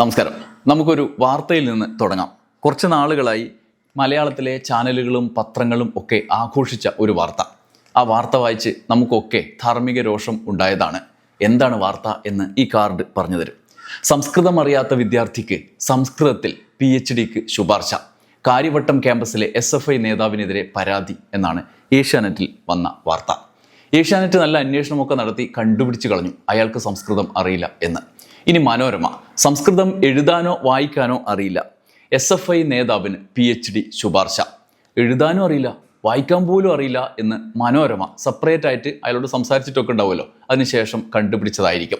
നമസ്കാരം. നമുക്കൊരു വാർത്തയിൽ നിന്ന് തുടങ്ങാം. കുറച്ച് നാളുകളായി മലയാളത്തിലെ ചാനലുകളും പത്രങ്ങളും ഒക്കെ ആഘോഷിച്ച ഒരു വാർത്ത. ആ വാർത്ത വായിച്ച് നമുക്കൊക്കെ ധാർമ്മിക രോഷം ഉണ്ടായതാണ്. എന്താണ് വാർത്ത എന്ന് ഈ കാർഡ് പറഞ്ഞു തരും. സംസ്കൃതം അറിയാത്ത വിദ്യാർത്ഥിക്ക് സംസ്കൃതത്തിൽ പി എച്ച് ഡിക്ക് ശുപാർശ. കാര്യവട്ടം ക്യാമ്പസിലെ എസ് എഫ് ഐ നേതാവിനെതിരെ പരാതി എന്നാണ് ഏഷ്യാനെറ്റിൽ വന്ന വാർത്ത. ഏഷ്യാനെറ്റ് നല്ല അന്വേഷണമൊക്കെ നടത്തി കണ്ടുപിടിച്ച് കളഞ്ഞു. അയാൾക്ക് സംസ്കൃതം അറിയില്ല എന്ന്. ഇനി മനോരമ. സംസ്കൃതം എഴുതാനോ വായിക്കാനോ അറിയില്ല. എസ് എഫ് ഐ നേതാവിന് പി എച്ച് ഡി ശുപാർശ. എഴുതാനും അറിയില്ല വായിക്കാൻ പോലും അറിയില്ല എന്ന് മനോരമ സെപ്പറേറ്റ് ആയിട്ട് അയാളോട് സംസാരിച്ചിട്ടൊക്കെ ഉണ്ടാവുമല്ലോ. അതിനുശേഷം കണ്ടുപിടിച്ചതായിരിക്കും.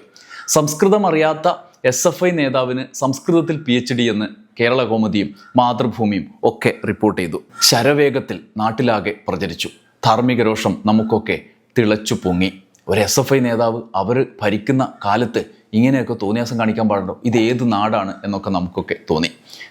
സംസ്കൃതം അറിയാത്ത എസ് എഫ് ഐ നേതാവിന് സംസ്കൃതത്തിൽ പി എച്ച് ഡി എന്ന് കേരള കോമതിയും മാതൃഭൂമിയും ഒക്കെ റിപ്പോർട്ട് ചെയ്തു. ശരവേഗത്തിൽ നാട്ടിലാകെ പ്രചരിച്ചു. ധാർമ്മിക രോഷം നമുക്കൊക്കെ തിളച്ചു പൊങ്ങി ഒരു എസ് എഫ് ഐ നേതാവ് അവർ ഭരിക്കുന്ന കാലത്ത് ഇങ്ങനെയൊക്കെ തോന്നിയാസം കാണിക്കാൻ പാടുണ്ടോ? ഇത് ഏത് നാടാണ് എന്നൊക്കെ നമുക്കൊക്കെ തോന്നി.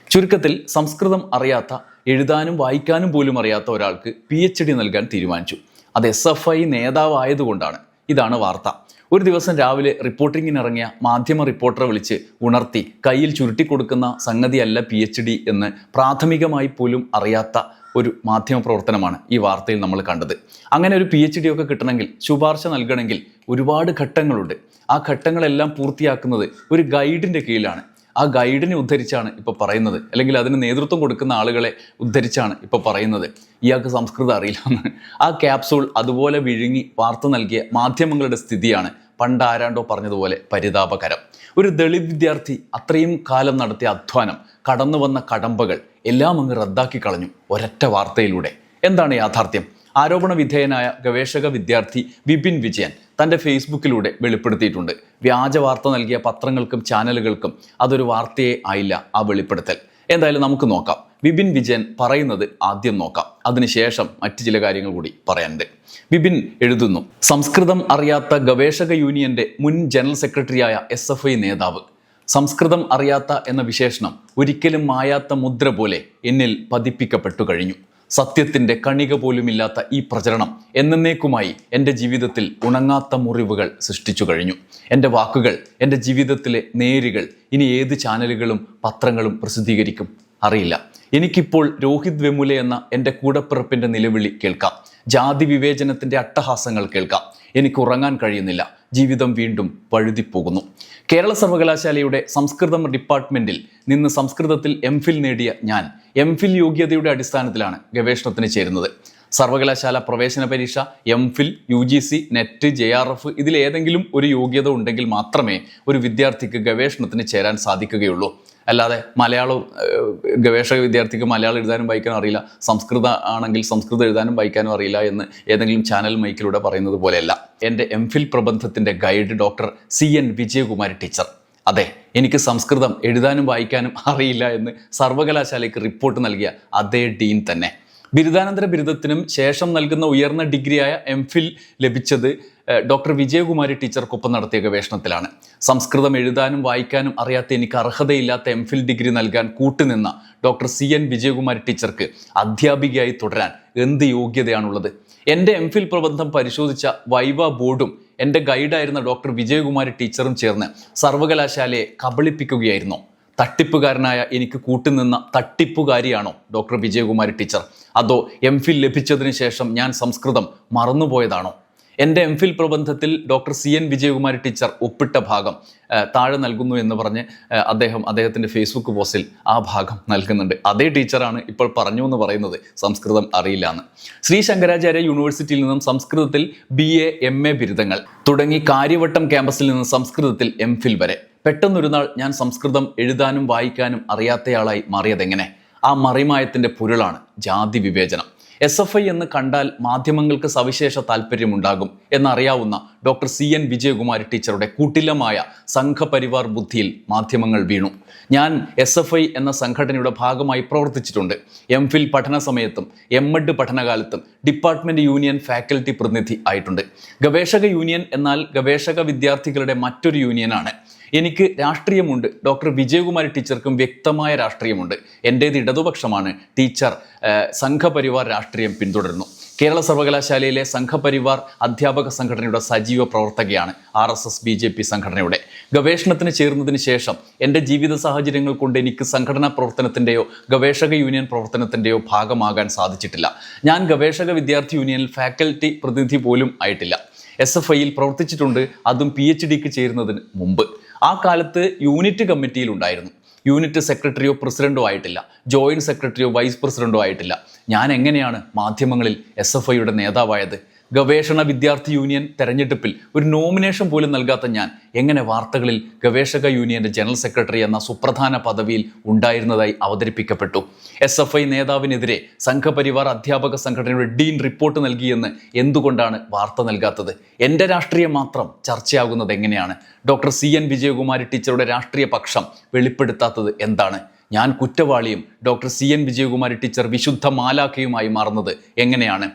ചുരുക്കത്തിൽ സംസ്കൃതം അറിയാത്ത എഴുതാനും വായിക്കാനും പോലും അറിയാത്ത ഒരാൾക്ക് പി എച്ച് ഡി നൽകാൻ തീരുമാനിച്ചു. അത് എസ് എഫ് ഐ നേതാവായതുകൊണ്ടാണ്. ഇതാണ് വാർത്ത. ഒരു ദിവസം രാവിലെ റിപ്പോർട്ടിങ്ങിനിറങ്ങിയ മാധ്യമ റിപ്പോർട്ടറെ വിളിച്ച് ഉണർത്തി കയ്യിൽ ചുരുട്ടിക്കൊടുക്കുന്ന സംഗതിയല്ല പി എച്ച് ഡി എന്ന് പ്രാഥമികമായി പോലും അറിയാത്ത ഒരു മാധ്യമ പ്രവർത്തനമാണ് ഈ വാർത്തയിൽ നമ്മൾ കണ്ടത്. അങ്ങനെ ഒരു പി എച്ച് ഡി ഒക്കെ കിട്ടണമെങ്കിൽ ശുപാർശ നൽകണമെങ്കിൽ ഒരുപാട് ഘട്ടങ്ങളുണ്ട്. ആ ഘട്ടങ്ങളെല്ലാം പൂർത്തിയാക്കുന്നത് ഒരു ഗൈഡിന്റെ കീഴിലാണ്. ആ ഗൈഡിനെ ഉദ്ധരിച്ചാണ് ഇപ്പോൾ പറയുന്നത്. അല്ലെങ്കിൽ അതിന് നേതൃത്വം കൊടുക്കുന്ന ആളുകളെ ഉദ്ധരിച്ചാണ് ഇപ്പോൾ പറയുന്നത്. ഇയാൾക്ക് സംസ്കൃതം അറിയില്ല എന്ന് ആ ക്യാപ്സൂൾ അതുപോലെ വിഴുങ്ങി വാർത്ത നൽകിയ മാധ്യമങ്ങളുടെ സ്ഥിതിയാണ് പണ്ട് ആരാണ്ടോ പറഞ്ഞതുപോലെ പരിതാപകരം. ഒരു ദളിത് വിദ്യാർത്ഥി അത്രയും കാലം നടത്തിയ അധ്വാനം കടന്നു വന്ന കടമ്പകൾ എല്ലാം അങ്ങ് റദ്ദാക്കി കളഞ്ഞു ഒരൊറ്റ വാർത്തയിലൂടെ. എന്താണ് യാഥാർത്ഥ്യം? ആരോപണ വിധേയനായ ഗവേഷക വിദ്യാർത്ഥി വിപിൻ വിജയൻ തന്റെ ഫേസ്ബുക്കിലൂടെ വെളിപ്പെടുത്തിയിട്ടുണ്ട്. വ്യാജ വാർത്ത നൽകിയ പത്രങ്ങൾക്കും ചാനലുകൾക്കും അതൊരു വാർത്തയെ ആയില്ല ആ വെളിപ്പെടുത്തൽ. എന്തായാലും നമുക്ക് നോക്കാം. വിപിൻ വിജയൻ പറയുന്നത് ആദ്യം നോക്കാം. അതിനുശേഷം മറ്റു ചില കാര്യങ്ങൾ കൂടി പറയാനുണ്ട്. വിപിൻ എഴുതുന്നു സംസ്കൃതം അറിയാത്ത ഗവേഷക യൂണിയന്റെ മുൻ ജനറൽ സെക്രട്ടറിയായ എസ് എഫ് ഐ നേതാവ്. സംസ്കൃതം അറിയാത്ത എന്ന വിശേഷണം ഒരിക്കലും മായാത്ത മുദ്ര പോലെ എന്നിൽ പതിപ്പിക്കപ്പെട്ടു കഴിഞ്ഞു. സത്യത്തിന്റെ കണിക പോലുമില്ലാത്ത ഈ പ്രചരണം എന്നേക്കുമായി എന്റെ ജീവിതത്തിൽ ഉണങ്ങാത്ത മുറിവുകൾ സൃഷ്ടിച്ചു കഴിഞ്ഞു. എന്റെ വാക്കുകൾ എന്റെ ജീവിതത്തിലെ നേരുകൾ ഇനി ഏത് ചാനലുകളും പത്രങ്ങളും പ്രസിദ്ധീകരിക്കും? അറിയില്ല. എനിക്കിപ്പോൾ രോഹിത് വെമുല എന്ന എന്റെ കൂടപ്പിറപ്പിന്റെ നിലവിളി കേൾക്കാം. ജാതി വിവേചനത്തിന്റെ അട്ടഹാസങ്ങൾ കേൾക്കാം. എനിക്ക് ഉറങ്ങാൻ കഴിയുന്നില്ല. ജീവിതം വീണ്ടും വഴുതിപ്പോകുന്നു കേരള സർവകലാശാലയുടെ സംസ്കൃതം ഡിപ്പാർട്ട്മെന്റിൽ നിന്ന് സംസ്കൃതത്തിൽ എം ഫിൽ നേടിയ ഞാൻ എം ഫിൽ യോഗ്യതയുടെ അടിസ്ഥാനത്തിലാണ് ഗവേഷണത്തിന് ചേരുന്നത്. സർവകലാശാല പ്രവേശന പരീക്ഷ M Phil U G C NET J R F ഇതിലേതെങ്കിലും ഒരു യോഗ്യത ഉണ്ടെങ്കിൽ മാത്രമേ ഒരു വിദ്യാർത്ഥിക്ക് ഗവേഷണത്തിന് ചേരാൻ സാധിക്കുകയുള്ളൂ. അല്ലാതെ മലയാളം ഗവേഷക വിദ്യാർത്ഥിക്ക് മലയാളം എഴുതാനും വായിക്കാനും അറിയില്ല. സംസ്കൃത ആണെങ്കിൽ സംസ്കൃതം എഴുതാനും വായിക്കാനും അറിയില്ല എന്ന് ഏതെങ്കിലും ചാനൽ മൈക്കിലൂടെ പറയുന്നത് പോലെയല്ല. എന്റെ M Phil പ്രബന്ധത്തിന്റെ guide doctor C N Vijayakumari teacher അതെ എനിക്ക് സംസ്കൃതം എഴുതാനും വായിക്കാനും അറിയില്ല എന്ന് സർവകലാശാലയ്ക്ക് റിപ്പോർട്ട് നൽകിയ അതേ ഡീൻ തന്നെ. ബിരുദാനന്തര ബിരുദത്തിനും ശേഷം നൽകുന്ന ഉയർന്ന ഡിഗ്രിയായ എം ഫിൽ ലഭിച്ചത് ഡോക്ടർ വിജയകുമാരി ടീച്ചർക്കൊപ്പം നടത്തിയ ഗവേഷണത്തിലാണ്. സംസ്കൃതം എഴുതാനും വായിക്കാനും അറിയാത്ത എനിക്ക് അർഹതയില്ലാത്ത എം ഫിൽ ഡിഗ്രി നൽകാൻ കൂട്ടുനിന്ന ഡോക്ടർ സി എൻ വിജയകുമാരി ടീച്ചർക്ക് അധ്യാപികയായി തുടരാൻ എന്ത് യോഗ്യതയാണുള്ളത്? എന്റെ എം ഫിൽ പ്രബന്ധം പരിശോധിച്ച വൈവ ബോർഡും എന്റെ ഗൈഡായിരുന്ന ഡോക്ടർ വിജയകുമാരി ടീച്ചറും ചേർന്ന് സർവകലാശാലയെ കബളിപ്പിക്കുകയായിരുന്നു. തട്ടിപ്പുകാരനായ എനിക്ക് കൂട്ടുനിന്ന തട്ടിപ്പുകാരിയാണോ ഡോക്ടർ വിജയകുമാരി ടീച്ചർ? അതോ എം ഫിൽ ലഭിച്ചതിന് ശേഷം ഞാൻ സംസ്കൃതം മറന്നുപോയതാണോ? എന്റെ M Phil പ്രബന്ധത്തിൽ doctor C N Vijayakumari teacher ഒപ്പിട്ട ഭാഗം താഴെ നൽകുന്നു എന്ന് പറഞ്ഞ് അദ്ദേഹം അദ്ദേഹത്തിന്റെ ഫേസ്ബുക്ക് പോസ്റ്റിൽ ആ ഭാഗം നൽകുന്നുണ്ട്. അതേ ടീച്ചറാണ് ഇപ്പോൾ പറഞ്ഞു എന്ന് പറയുന്നത്. സംസ്കൃതം അറിയില്ല എന്ന്. ശ്രീ ശങ്കരാചാര്യ യൂണിവേഴ്സിറ്റിയിൽ നിന്നും സംസ്കൃതത്തിൽ ബി എ എം എ ബിരുദങ്ങൾ തുടങ്ങി കാര്യവട്ടം ക്യാമ്പസിൽ നിന്ന് സംസ്കൃതത്തിൽ എം ഫിൽ വരെ. പെട്ടെന്നൊരു നാൾ ഞാൻ സംസ്കൃതം എഴുതാനും വായിക്കാനും അറിയാത്തയാളായി മാറിയതെങ്ങനെ? ആ മറിമായത്തിന്റെ പുരളാണ് ജാതി വിവേചനം. എസ് എഫ് ഐ എന്ന് കണ്ടാൽ മാധ്യമങ്ങൾക്ക് സവിശേഷ താല്പര്യമുണ്ടാകും എന്നറിയാവുന്ന ഡോക്ടർ സി എൻ വിജയകുമാരി ടീച്ചറുടെ കൂട്ടിലമായ സംഘപരിവാർ ബുദ്ധിയിൽ മാധ്യമങ്ങൾ വീണു. ഞാൻ എസ് എഫ് ഐ എന്ന സംഘടനയുടെ ഭാഗമായി പ്രവർത്തിച്ചിട്ടുണ്ട്. എം ഫിൽ പഠന സമയത്തും എം എഡ് പഠനകാലത്തും ഡിപ്പാർട്ട്മെന്റ് യൂണിയൻ ഫാക്കൽറ്റി പ്രതിനിധി ആയിട്ടുണ്ട്. ഗവേഷക യൂണിയൻ എന്നാൽ ഗവേഷക വിദ്യാർത്ഥികളുടെ മറ്റൊരു യൂണിയനാണ്. എനിക്ക് രാഷ്ട്രീയമുണ്ട്. ഡോക്ടർ വിജയകുമാരി ടീച്ചർക്കും വ്യക്തമായ രാഷ്ട്രീയമുണ്ട്. എന്റേത് ഇടതുപക്ഷമാണ്. ടീച്ചർ സംഘപരിവാർ രാഷ്ട്രീയം പിന്തുടരുന്നു. കേരള സർവകലാശാലയിലെ സംഘപരിവാർ അധ്യാപക സംഘടനയുടെ സജീവ പ്രവർത്തകയാണ് R S S B J P സംഘടനയുടെ. ഗവേഷണത്തിന് ചേർന്നതിന് ശേഷം എന്റെ ജീവിത സാഹചര്യങ്ങൾ കൊണ്ട് എനിക്ക് സംഘടനാ പ്രവർത്തനത്തിന്റെയോ ഗവേഷക യൂണിയൻ പ്രവർത്തനത്തിന്റെയോ ഭാഗമാകാൻ സാധിച്ചിട്ടില്ല. ഞാൻ ഗവേഷക വിദ്യാർത്ഥി യൂണിയനിൽ ഫാക്കൽറ്റി പ്രതിനിധി പോലും ആയിട്ടില്ല. എസ് എഫ് ഐയിൽ പ്രവർത്തിച്ചിട്ടുണ്ട്. അതും പി എച്ച് ഡിക്ക് ചേരുന്നതിന് മുമ്പ്. ആ കാലത്ത് യൂണിറ്റ് കമ്മിറ്റിയിൽ ഉണ്ടായിരുന്നു യൂണിറ്റ് സെക്രട്ടറിയോ പ്രസിഡന്റോ ആയിട്ടില്ല. ജോയിന്റ് സെക്രട്ടറിയോ വൈസ് പ്രസിഡന്റോ ആയിട്ടില്ല. ഞാൻ എങ്ങനെയാണ് മാധ്യമങ്ങളിൽ എസ് എഫ് ഐയുടെ നേതാവായത്? ഗവേഷണ വിദ്യാർത്ഥി യൂണിയൻ തെരഞ്ഞെടുപ്പിൽ ഒരു നോമിനേഷൻ പോലും നൽകാത്ത ഞാൻ എങ്ങനെ വാർത്തകളിൽ ഗവേഷക യൂണിയന്റെ ജനറൽ സെക്രട്ടറി എന്ന സുപ്രധാന പദവിയിൽ ഉണ്ടായിരുന്നതായി അവതരിപ്പിക്കപ്പെട്ടു. എസ് എഫ് ഐ നേതാവിനെതിരെ സംഘപരിവാർ അധ്യാപക സംഘടനയുടെ ഡീൻ റിപ്പോർട്ട് നൽകിയെന്ന് എന്തുകൊണ്ടാണ് വാർത്ത നൽകാത്തത്? എന്റെ രാഷ്ട്രീയം മാത്രം ചർച്ചയാകുന്നത് എങ്ങനെയാണ്? ഡോക്ടർ സി എൻ വിജയകുമാരി ടീച്ചറുടെ രാഷ്ട്രീയ പക്ഷം വെളിപ്പെടുത്താത്തത് എന്താണ്? ഞാൻ കുറ്റവാളിയും doctor C N Vijayakumari teacher വിശുദ്ധ മാലാഖയുമായി മാറുന്നത് എങ്ങനെയാണ്?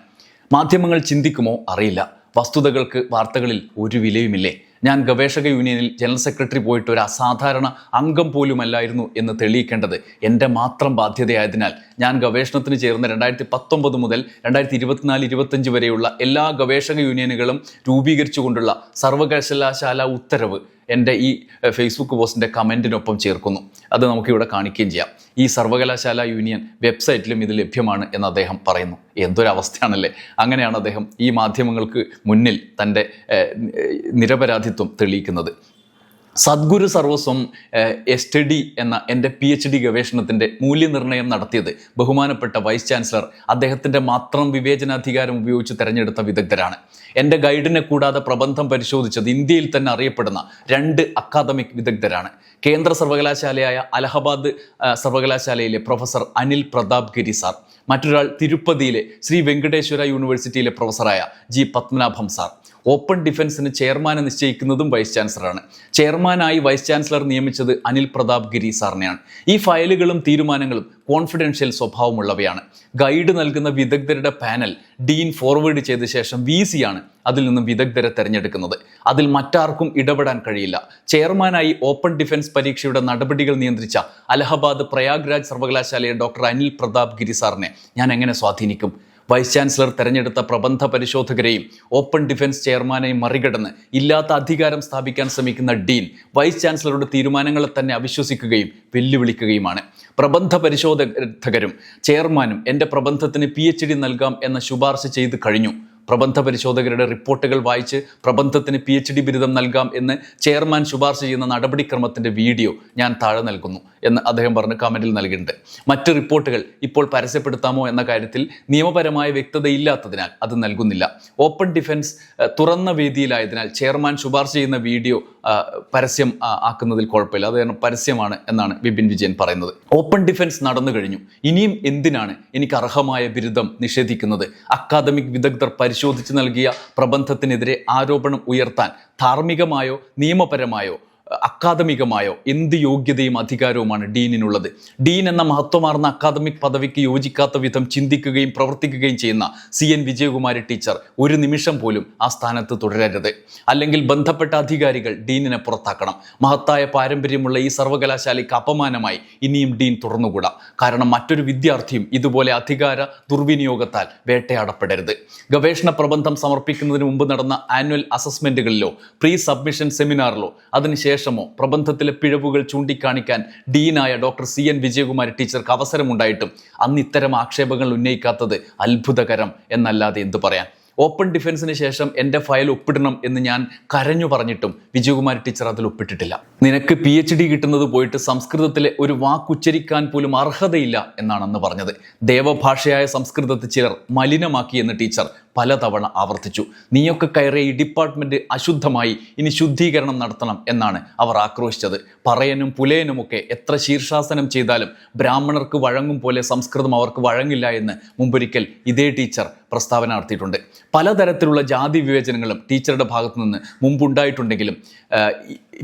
മാധ്യമങ്ങൾ ചിന്തിക്കുമോ? അറിയില്ല. വസ്തുതകൾക്ക് വാർത്തകളിൽ ഒരു വിലയുമില്ലേ? ഞാൻ ഗവേഷക യൂണിയനിൽ ജനറൽ സെക്രട്ടറി പോയിട്ട് ഒരു അസാധാരണ അംഗം പോലുമല്ലായിരുന്നു എന്ന് തെളിയിക്കേണ്ടത് എന്റെ മാത്രം ബാധ്യതയായതിനാൽ ഞാൻ ഗവേഷണത്തിന് ചേർന്ന രണ്ടായിരത്തി പത്തൊമ്പത് മുതൽ രണ്ടായിരത്തി ഇരുപത്തിനാല് ഇരുപത്തഞ്ച് വരെയുള്ള എല്ലാ ഗവേഷക യൂണിയനുകളും രൂപീകരിച്ചുകൊണ്ടുള്ള സർവകലാശാല ഉത്തരവ് എന്റെ ഈ ഫേസ്ബുക്ക് പോസ്റ്റിന്റെ കമന്റിനൊപ്പം ചേർക്കുന്നു. അത് നമുക്കിവിടെ കാണിക്കുകയും ചെയ്യാം. ഈ സർവകലാശാല യൂണിയൻ വെബ്സൈറ്റിലും ഇത് ലഭ്യമാണ് എന്ന് അദ്ദേഹം പറയുന്നു. എന്തൊരവസ്ഥയാണല്ലേ? അങ്ങനെയാണ് അദ്ദേഹം ഈ മാധ്യമങ്ങൾക്ക് മുന്നിൽ തന്റെ നിരപരാധിത്വം തെളിയിക്കുന്നത്. സദ്ഗുരു സർവസ്വം എസ് ടി ഡി എന്ന എന്റെ പി എച്ച് ഡി ഗവേഷണത്തിന്റെ മൂല്യനിർണയം നടത്തിയത് ബഹുമാനപ്പെട്ട വൈസ് ചാൻസലർ അദ്ദേഹത്തിന്റെ മാത്രം വിവേചനാധികാരം ഉപയോഗിച്ച് തെരഞ്ഞെടുത്ത വിദഗ്ധരാണ്. എന്റെ ഗൈഡിനെ കൂടാതെ പ്രബന്ധം പരിശോധിച്ചത് ഇന്ത്യയിൽ തന്നെ അറിയപ്പെടുന്ന രണ്ട് അക്കാദമിക് വിദഗ്ധരാണ്. കേന്ദ്ര സർവകലാശാലയായ അലഹബാദ് സർവകലാശാലയിലെ പ്രൊഫസർ അനിൽ പ്രതാപ് ഗിരി സാർ. മറ്റൊരാൾ തിരുപ്പതിയിലെ ശ്രീ വെങ്കടേശ്വര യൂണിവേഴ്സിറ്റിയിലെ പ്രൊഫസറായ ജി പത്മനാഭം സാർ. ഓപ്പൺ ഡിഫൻസിന് ചെയർമാനെ നിശ്ചയിക്കുന്നതും വൈസ് ചാൻസലറാണ്. ചെയർമാനായി വൈസ് ചാൻസലർ നിയമിച്ചത് അനിൽ പ്രതാപ് ഗിരി സാറിനെയാണ്. ഈ ഫയലുകളും തീരുമാനങ്ങളും കോൺഫിഡൻഷ്യൽ സ്വഭാവമുള്ളവയാണ്. ഗൈഡ് നൽകുന്ന വിദഗ്ധരുടെ പാനൽ ഡീൻ ഫോർവേഡ് ചെയ്ത ശേഷം വി ആണ് അതിൽ നിന്നും വിദഗ്ധരെ തിരഞ്ഞെടുക്കുന്നത്. അതിൽ മറ്റാർക്കും ഇടപെടാൻ കഴിയില്ല. ചെയർമാനായി ഓപ്പൺ ഡിഫൻസ് പരീക്ഷയുടെ നടപടികൾ നിയന്ത്രിച്ച അലഹബാദ് പ്രയാഗ്രാജ് സർവകലാശാലയെ ഡോക്ടർ അനിൽ പ്രതാപ് ഗിരി സാറിനെ ഞാൻ എങ്ങനെ സ്വാധീനിക്കും? വൈസ് ചാൻസലർ തെരഞ്ഞെടുത്ത പ്രബന്ധ പരിശോധകരെയും ഓപ്പൺ ഡിഫൻസ് ചെയർമാനെയും മറികടന്ന് ഇല്ലാത്ത അധികാരം സ്ഥാപിക്കാൻ ശ്രമിക്കുന്ന ഡീൻ വൈസ് ചാൻസലറുടെ തീരുമാനങ്ങളെ തന്നെ അവിശ്വസിക്കുകയും വെല്ലുവിളിക്കുകയുമാണ്. പ്രബന്ധ പരിശോധകരും ചെയർമാനും എന്റെ പ്രബന്ധത്തിന് പി നൽകാം എന്ന ശുപാർശ ചെയ്ത് കഴിഞ്ഞു. പ്രബന്ധ പരിശോധകരുടെ റിപ്പോർട്ടുകൾ വായിച്ച് പ്രബന്ധത്തിന് പി എച്ച് ഡി ബിരുദം നൽകാം എന്ന് ചെയർമാൻ ശുപാർശ ചെയ്യുന്ന നടപടിക്രമത്തിന്റെ വീഡിയോ ഞാൻ താഴെ നൽകുന്നു എന്ന് അദ്ദേഹം പറഞ്ഞ് കമന്റിൽ നൽകിയിട്ടുണ്ട്. മറ്റ് റിപ്പോർട്ടുകൾ ഇപ്പോൾ പരസ്യപ്പെടുത്താമോ എന്ന കാര്യത്തിൽ നിയമപരമായ വ്യക്തതയില്ലാത്തതിനാൽ അത് നൽകുന്നില്ല. ഓപ്പൺ ഡിഫൻസ് തുറന്ന വേദിയിലായതിനാൽ ചെയർമാൻ ശുപാർശ ചെയ്യുന്ന വീഡിയോ പരസ്യം ആക്കുന്നതിൽ കുഴപ്പമില്ല. അത് കാരണം പരസ്യമാണ് എന്നാണ് ബിപിൻ വിജയൻ പറയുന്നത്. ഓപ്പൺ ഡിഫൻസ് നടന്നു കഴിഞ്ഞു. ഇനിയും എന്തിനാണ് എനിക്ക് അർഹമായ ബിരുദം നിഷേധിക്കുന്നത്? അക്കാദമിക് വിദഗ്ധർ പരിശോധിച്ച് നൽകിയ പ്രബന്ധത്തിനെതിരെ ആരോപണം ഉയർത്താൻ ധാർമ്മികമായോ നിയമപരമായോ അക്കാദമികമായോ എന്ത് യോഗ്യതയും അധികാരവുമാണ് ഡീനിനുള്ളത്. ഡീൻ എന്ന മഹത്വമാർന്ന അക്കാദമിക് പദവിക്ക് യോജിക്കാത്ത വിധം ചിന്തിക്കുകയും പ്രവർത്തിക്കുകയും ചെയ്യുന്ന സി എൻ വിജയകുമാരി ടീച്ചർ ഒരു നിമിഷം പോലും ആ സ്ഥാനത്ത് തുടരരുത്. അല്ലെങ്കിൽ ബന്ധപ്പെട്ട അധികാരികൾ ഡീനിനെ പുറത്താക്കണം. മഹത്തായ പാരമ്പര്യമുള്ള ഈ സർവകലാശാലയ്ക്ക് അപമാനമായി ഇനിയും ഡീൻ തുറന്നുകൂടാ. കാരണം മറ്റൊരു വിദ്യാർത്ഥിയും ഇതുപോലെ അധികാര ദുർവിനിയോഗത്താൽ വേട്ടയാടപ്പെടരുത്. ഗവേഷണ പ്രബന്ധം സമർപ്പിക്കുന്നതിന് മുമ്പ് നടന്ന ആനുവൽ അസസ്മെന്റുകളിലോ പ്രീ സബ്മിഷൻ സെമിനാറിലോ അതിനുശേഷമോ പ്രബന്ധത്തിലെ പിഴവുകൾ ചൂണ്ടിക്കാണിക്കാൻ ഡീനായ ഡോക്ടർ സി എൻ വിജയകുമാരി ടീച്ചർക്ക് അവസരമുണ്ടായിട്ടും അന്ന് ഇത്തരം ആക്ഷേപങ്ങൾ ഉന്നയിക്കാത്തത് അത്ഭുതകരം എന്നല്ലാതെ എന്തു പറയാൻ? ഓപ്പൺ ഡിഫൻസിന് ശേഷം എന്റെ ഫയൽ ഒപ്പിടണം എന്ന് ഞാൻ കരഞ്ഞു പറഞ്ഞിട്ടും വിജയകുമാരി ടീച്ചർ അതിൽ ഒപ്പിട്ടിട്ടില്ല. നിനക്ക് പി എച്ച് ഡി കിട്ടുന്നത് പോയിട്ട് സംസ്കൃതത്തിലെ ഒരു വാക്കുച്ചരിക്കാൻ പോലും അർഹതയില്ല എന്നാണ് അന്ന് പറഞ്ഞത്. ദേവഭാഷയായ സംസ്കൃതത്തെ ചിലർ മലിനമാക്കി എന്ന് ടീച്ചർ പലതവണ ആവർത്തിച്ചു. നീയൊക്കെ കയറിയ ഈ ഡിപ്പാർട്ട്മെന്റ് അശുദ്ധമായി ഇനി ശുദ്ധീകരണം നടത്തണം എന്നാണ് അവർ ആക്രോശിച്ചത്. പറയനും പുലയനുമൊക്കെ എത്ര ശീർഷാസനം ചെയ്താലും ബ്രാഹ്മണർക്ക് വഴങ്ങും പോലെ സംസ്കൃതം അവർക്ക് വഴങ്ങില്ല എന്ന് മുമ്പൊരിക്കൽ ഇതേ ടീച്ചർ പ്രസ്താവന നടത്തിയിട്ടുണ്ട്. പലതരത്തിലുള്ള ജാതി വിവേചനങ്ങളും ടീച്ചറുടെ ഭാഗത്തു നിന്ന് മുമ്പുണ്ടായിട്ടുണ്ടെങ്കിലും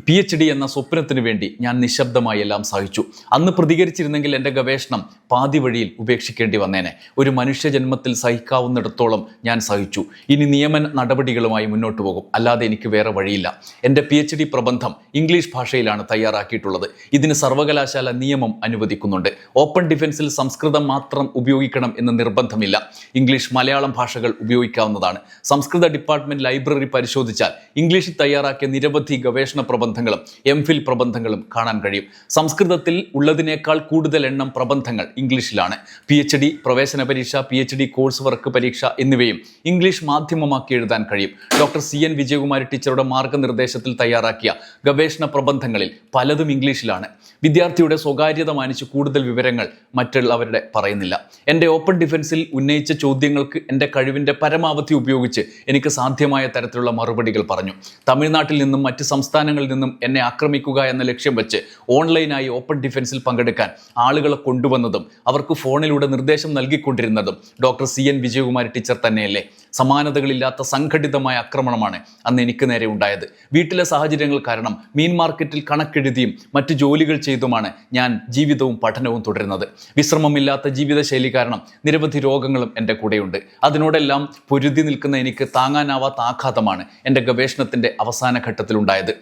പി എച്ച് ഡി എന്ന സ്വപ്നത്തിന് വേണ്ടി ഞാൻ നിശബ്ദമായി എല്ലാം സഹിച്ചു. അന്ന് പ്രതികരിച്ചിരുന്നെങ്കിൽ എന്റെ ഗവേഷണം പാതി വഴിയിൽ ഉപേക്ഷിക്കേണ്ടി വന്നേനെ. ഒരു മനുഷ്യജന്മത്തിൽ സഹിക്കാവുന്നിടത്തോളം ഞാൻ സഹിച്ചു. ഇനി നിയമന നടപടികളുമായി മുന്നോട്ട് പോകും. അല്ലാതെ എനിക്ക് വേറെ വഴിയില്ല. എന്റെ പി എച്ച് ഡി പ്രബന്ധം ഇംഗ്ലീഷ് ഭാഷയിലാണ് തയ്യാറാക്കിയിട്ടുള്ളത്. ഇതിന് സർവകലാശാല നിയമം അനുവദിക്കുന്നുണ്ട്. ഓപ്പൺ ഡിഫൻസിൽ സംസ്കൃതം മാത്രം ഉപയോഗിക്കണം എന്ന് നിർബന്ധമില്ല. ഇംഗ്ലീഷ് മലയാളം ഭാഷകൾ ഉപയോഗിക്കാവുന്നതാണ്. സംസ്കൃത ഡിപ്പാർട്ട്മെന്റ് ലൈബ്രറി പരിശോധിച്ചാൽ ഇംഗ്ലീഷിൽ തയ്യാറാക്കിയ നിരവധി ഗവേഷണ പ്രബന്ധങ്ങളും എം ഫിൽ പ്രബന്ധങ്ങളും കാണാൻ കഴിയും. സംസ്കൃതത്തിൽ ഉള്ളതിനേക്കാൾ കൂടുതൽ എണ്ണം പ്രബന്ധങ്ങൾ ഇംഗ്ലീഷിലാണ്. പി എച്ച് ഡി പ്രവേശന പരീക്ഷ P H D course work പരീക്ഷ എന്നിവയും ഇംഗ്ലീഷ് മാധ്യമമാക്കി എഴുതാൻ കഴിയും. ഡോക്ടർ സി എൻ വിജയകുമാരി ടീച്ചറുടെ മാർഗനിർദ്ദേശത്തിൽ തയ്യാറാക്കിയ ഗവേഷണ പ്രബന്ധങ്ങളിൽ പലതും ഇംഗ്ലീഷിലാണ്. വിദ്യാർത്ഥിയുടെ സ്വകാര്യത മാനിച്ച് കൂടുതൽ വിവരങ്ങൾ മറ്റുള്ളവരുടെ പറയുന്നില്ല. എന്റെ ഓപ്പൺ ഡിഫൻസിൽ ഉന്നയിച്ച ചോദ്യങ്ങൾക്ക് എന്റെ കഴിവിന്റെ പരമാവധി ഉപയോഗിച്ച് എനിക്ക് സാധ്യമായ തരത്തിലുള്ള മറുപടികൾ പറഞ്ഞു. തമിഴ്നാട്ടിൽ നിന്നും മറ്റ് സംസ്ഥാനങ്ങളിൽ നിന്നും എന്നെ ആക്രമിക്കുക എന്ന ലക്ഷ്യം വെച്ച് ഓൺലൈനായി ഓപ്പൺ ഡിഫൻസിൽ പങ്കെടുക്കാൻ ആളുകളെ കൊണ്ടുവന്നതും അവർക്ക് ഫോണിലൂടെ നിർദ്ദേശം നൽകിക്കൊണ്ടിരുന്നതും doctor C N Vijayakumari teacher തന്നെയല്ലേ. സമാനതകളില്ലാത്ത സംഘടിതമായ ആക്രമണമാണ് അന്ന് എനിക്ക് നേരെ ഉണ്ടായത്. വീട്ടിലെ സാഹചര്യങ്ങൾ കാരണം മീൻ മാർക്കറ്റിൽ കണക്കെഴുതിയും മറ്റ് ജോലികൾ ചെയ്തുമാണ് ഞാൻ ജീവിതവും പഠനവും തുടരുന്നത്. വിശ്രമമില്ലാത്ത ജീവിതശൈലി കാരണം നിരവധി രോഗങ്ങളും എന്റെ കൂടെയുണ്ട്. അതിനോടെല്ലാം പൊരുതി നിൽക്കുന്ന എനിക്ക് താങ്ങാനാവാത്ത ആഘാതമാണ് എന്റെ ഗവേഷണത്തിന്റെ അവസാന ഘട്ടത്തിലുണ്ടായത്.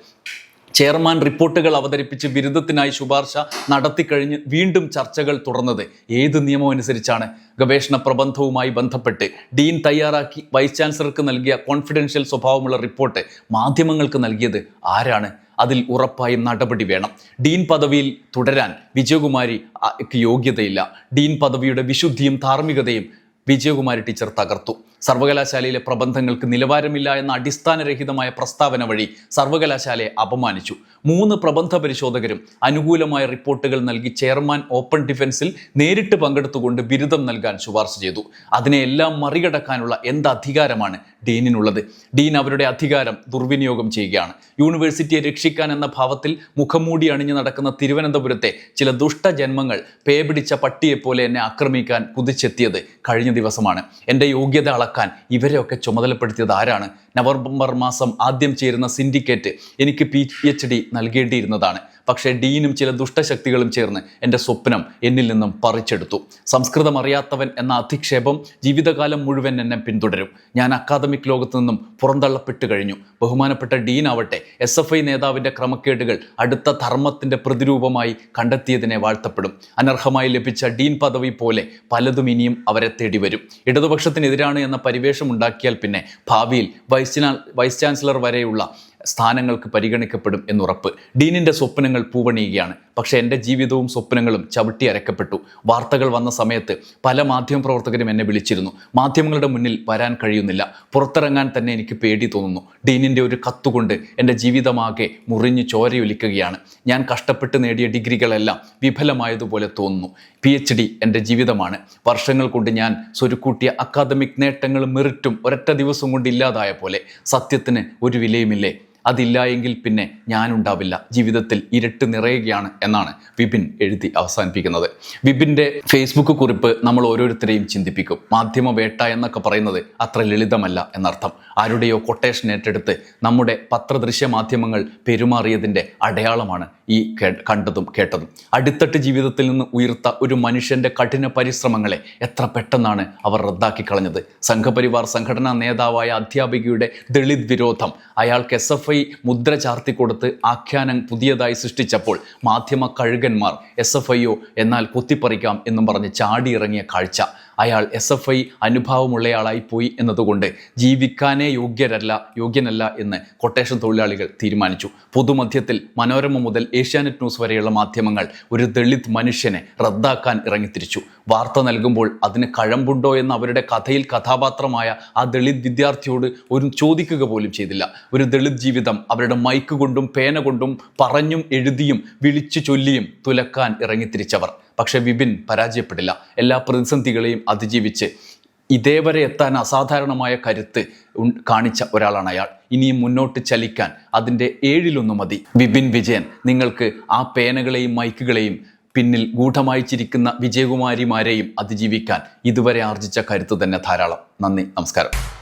ചെയർമാൻ റിപ്പോർട്ടുകൾ അവതരിപ്പിച്ച് ബിരുദത്തിനായി ശുപാർശ നടത്തിക്കഴിഞ്ഞ് വീണ്ടും ചർച്ചകൾ തുറന്നത് ഏത് നിയമം അനുസരിച്ചാണ്? ഗവേഷണ പ്രബന്ധവുമായി ബന്ധപ്പെട്ട് ഡീൻ തയ്യാറാക്കി വൈസ് ചാൻസലർക്ക് നൽകിയ കോൺഫിഡൻഷ്യൽ സ്വഭാവമുള്ള റിപ്പോർട്ട് മാധ്യമങ്ങൾക്ക് നൽകിയത് ആരാണ്? അതിൽ ഉറപ്പായും നടപടി വേണം. ഡീൻ പദവിയിൽ തുടരാൻ വിജയകുമാരിക്ക് യോഗ്യതയില്ല. ഡീൻ പദവിയുടെ വിശുദ്ധിയും ധാർമ്മികതയും വിജയകുമാരി ടീച്ചർ തകർത്തു. സർവകലാശാലയിലെ പ്രബന്ധങ്ങൾക്ക് നിലവാരമില്ല എന്ന അടിസ്ഥാനരഹിതമായ പ്രസ്താവന വഴി സർവകലാശാലയെ അപമാനിച്ചു. മൂന്ന് പ്രബന്ധ പരിശോധകരും അനുകൂലമായ റിപ്പോർട്ടുകൾ നൽകി ചെയർമാൻ ഓപ്പൺ ഡിഫൻസിൽ നേരിട്ട് പങ്കെടുത്തുകൊണ്ട് ബിരുദം നൽകാൻ ശുപാർശ ചെയ്തു. അതിനെ എല്ലാം മറികടക്കാനുള്ള എന്ത് അധികാരമാണ് ഡീനിനുള്ളത്? ഡീൻ അവരുടെ അധികാരം ദുർവിനിയോഗം ചെയ്യുകയാണ്. യൂണിവേഴ്സിറ്റിയെ രക്ഷിക്കാൻ എന്ന ഭാവത്തിൽ മുഖംമൂടി അണിഞ്ഞു നടക്കുന്ന തിരുവനന്തപുരത്തെ ചില ദുഷ്ടജന്മങ്ങൾ പേ പിടിച്ച പട്ടിയെപ്പോലെ എന്നെ ആക്രമിക്കാൻ കുതിച്ചെത്തിയത് കഴിഞ്ഞ ദിവസമാണ്. എന്റെ യോഗ്യത അളക്കാൻ ഇവരെയൊക്കെ ചുമതലപ്പെടുത്തിയത് ആരാണ്? നവംബർ മാസം ആദ്യം ചേരുന്ന സിൻഡിക്കേറ്റ് എനിക്ക് പി എച്ച് ഡി നൽകേണ്ടിയിരുന്നതാണ്. പക്ഷേ ഡീനും ചില ദുഷ്ടശക്തികളും ചേർന്ന് എന്റെ സ്വപ്നം എന്നിൽ നിന്നും പറിച്ചെടുത്തു. സംസ്കൃതം അറിയാത്തവൻ എന്ന അധിക്ഷേപം ജീവിതകാലം മുഴുവൻ എന്നെ പിന്തുടരും. ഞാൻ അക്കാദമിക് ലോകത്ത് നിന്നും പുറന്തള്ളപ്പെട്ടു കഴിഞ്ഞു. ബഹുമാനപ്പെട്ട ഡീൻ ആവട്ടെ എസ് എഫ് ഐ നേതാവിന്റെ ക്രമക്കേടുകൾ അടുത്ത ധർമ്മത്തിന്റെ പ്രതിരൂപമായി കണ്ടെത്തിയതിനെ വാഴ്ത്തപ്പെടും. അനർഹമായി ലഭിച്ച ഡീൻ പദവി പോലെ പലതും ഇനിയും അവരെ തേടി വരും ഇടതുപക്ഷത്തിനെതിരാണ് എന്ന പരിവേഷം ഉണ്ടാക്കിയാൽ പിന്നെ ഭാവിയിൽ വൈസ് വൈസ് ചാൻസലർ വരെയുള്ള സ്ഥാനങ്ങൾക്ക് പരിഗണിക്കപ്പെടും എന്നുറപ്പ്. ഡീനിന്റെ സ്വപ്നങ്ങൾ പൂവണിയുകയാണ്. പക്ഷേ എന്റെ ജീവിതവും സ്വപ്നങ്ങളും ചവിട്ടി അരക്കപ്പെട്ടു. വാർത്തകൾ വന്ന സമയത്ത് പല മാധ്യമപ്രവർത്തകരും എന്നെ വിളിച്ചിരുന്നു. മാധ്യമങ്ങളുടെ മുന്നിൽ വരാൻ കഴിയുന്നില്ല. പുറത്തിറങ്ങാൻ തന്നെ എനിക്ക് പേടി തോന്നുന്നു. ഡീനിന്റെ ഒരു കത്തുകൊണ്ട് എന്റെ ജീവിതമാകെ മുറിഞ്ഞു ചോരയൊലിക്കുകയാണ്. ഞാൻ കഷ്ടപ്പെട്ട് നേടിയ ഡിഗ്രികളെല്ലാം വിഫലമായതുപോലെ തോന്നുന്നു. പി എച്ച് ഡി എന്റെ ജീവിതമാണ്. വർഷങ്ങൾ കൊണ്ട് ഞാൻ സ്വരുക്കൂട്ടിയ അക്കാദമിക് നേട്ടങ്ങളും മെറിറ്റും ഒരൊറ്റ ദിവസം കൊണ്ട് ഇല്ലാതായ പോലെ സത്യത്തിന് ഒരു വിലയുമില്ലേ? അതില്ല എങ്കിൽ പിന്നെ ഞാനുണ്ടാവില്ല. ജീവിതത്തിൽ ഇരട്ട് നിറയുകയാണ് എന്നാണ് വിപിൻ എഴുതി അവസാനിപ്പിക്കുന്നത്. വിപിന്റെ ഫേസ്ബുക്ക് കുറിപ്പ് നമ്മൾ ഓരോരുത്തരെയും ചിന്തിപ്പിക്കും. മാധ്യമ വേട്ട എന്നൊക്കെ പറയുന്നത് അത്ര ലളിതമല്ല എന്നർത്ഥം. ആരുടെയോ കൊട്ടേഷൻ ഏറ്റെടുത്ത് നമ്മുടെ പത്രദൃശ്യ മാധ്യമങ്ങൾ പെരുമാറിയതിന്റെ അടയാളമാണ് ഈ കണ്ടതും കേട്ടതും. അടിത്തട്ട് ജീവിതത്തിൽ നിന്ന് ഉയർത്ത ഒരു മനുഷ്യന്റെ കഠിന പരിശ്രമങ്ങളെ എത്ര പെട്ടെന്നാണ് അവർ റദ്ദാക്കി കളഞ്ഞത്. സംഘപരിവാർ സംഘടനാ നേതാവായ അധ്യാപികയുടെ ദളിത് വിരോധം. അയാൾക്ക് എസ് എഫ് ഐ മുദ്ര ചാർത്തി കൊടുത്ത് ആഖ്യാനം പുതിയതായി സൃഷ്ടിച്ചപ്പോൾ മാധ്യമ കഴുകന്മാർ എസ് എഫ് ഐ ഒ എന്നാൽ കുത്തിപ്പറിക്കാം എന്നും പറഞ്ഞ് ചാടിയിറങ്ങിയ കാഴ്ച. അയാൾ എസ് എഫ് ഐ അനുഭാവമുള്ളയാളായി പോയി എന്നതുകൊണ്ട് ജീവിക്കാനേ യോഗ്യരല്ല യോഗ്യനല്ല എന്ന് കൊട്ടേഷൻ തൊഴിലാളികൾ തീരുമാനിച്ചു. പൊതുമധ്യത്തിൽ മനോരമ മുതൽ ഏഷ്യാനെറ്റ് ന്യൂസ് വരെയുള്ള മാധ്യമങ്ങൾ ഒരു ദളിത് മനുഷ്യനെ റദ്ദാക്കാൻ ഇറങ്ങിത്തിരിച്ചു. വാർത്ത നൽകുമ്പോൾ അതിന് കഴമ്പുണ്ടോ എന്ന് അവരുടെ കഥയിൽ കഥാപാത്രമായ ആ ദളിത് വിദ്യാർത്ഥിയോട് ഒരു ചോദിക്കുക പോലും ചെയ്തില്ല. ഒരു ദളിത് ജീവിതം അവരുടെ മൈക്ക് കൊണ്ടും പേന കൊണ്ടും പറഞ്ഞും എഴുതിയും വിളിച്ചു ചൊല്ലിയും തുലക്കാൻ ഇറങ്ങിത്തിരിച്ചവർ. പക്ഷേ വിപിൻ പരാജയപ്പെടില്ല. എല്ലാ പ്രതിസന്ധികളെയും അതിജീവിച്ച് ഇതേവരെ എത്താൻ അസാധാരണമായ കരുത്ത് കാണിച്ച ഒരാളാണ് അയാൾ. ഇനിയും മുന്നോട്ട് ചലിക്കാൻ അതിന്റെ ഏഴിലൊന്നു മതി. വിപിൻ വിജയൻ നിങ്ങൾക്ക് ആ പേനകളെയും മൈക്കുകളെയും പിന്നിൽ ഗൂഢമായിച്ചിരിക്കുന്ന വിജയകുമാരിമാരെയും അതിജീവിക്കാൻ ഇതുവരെ ആർജിച്ച കരുത്ത് തന്നെ ധാരാളം. നന്ദി നമസ്കാരം.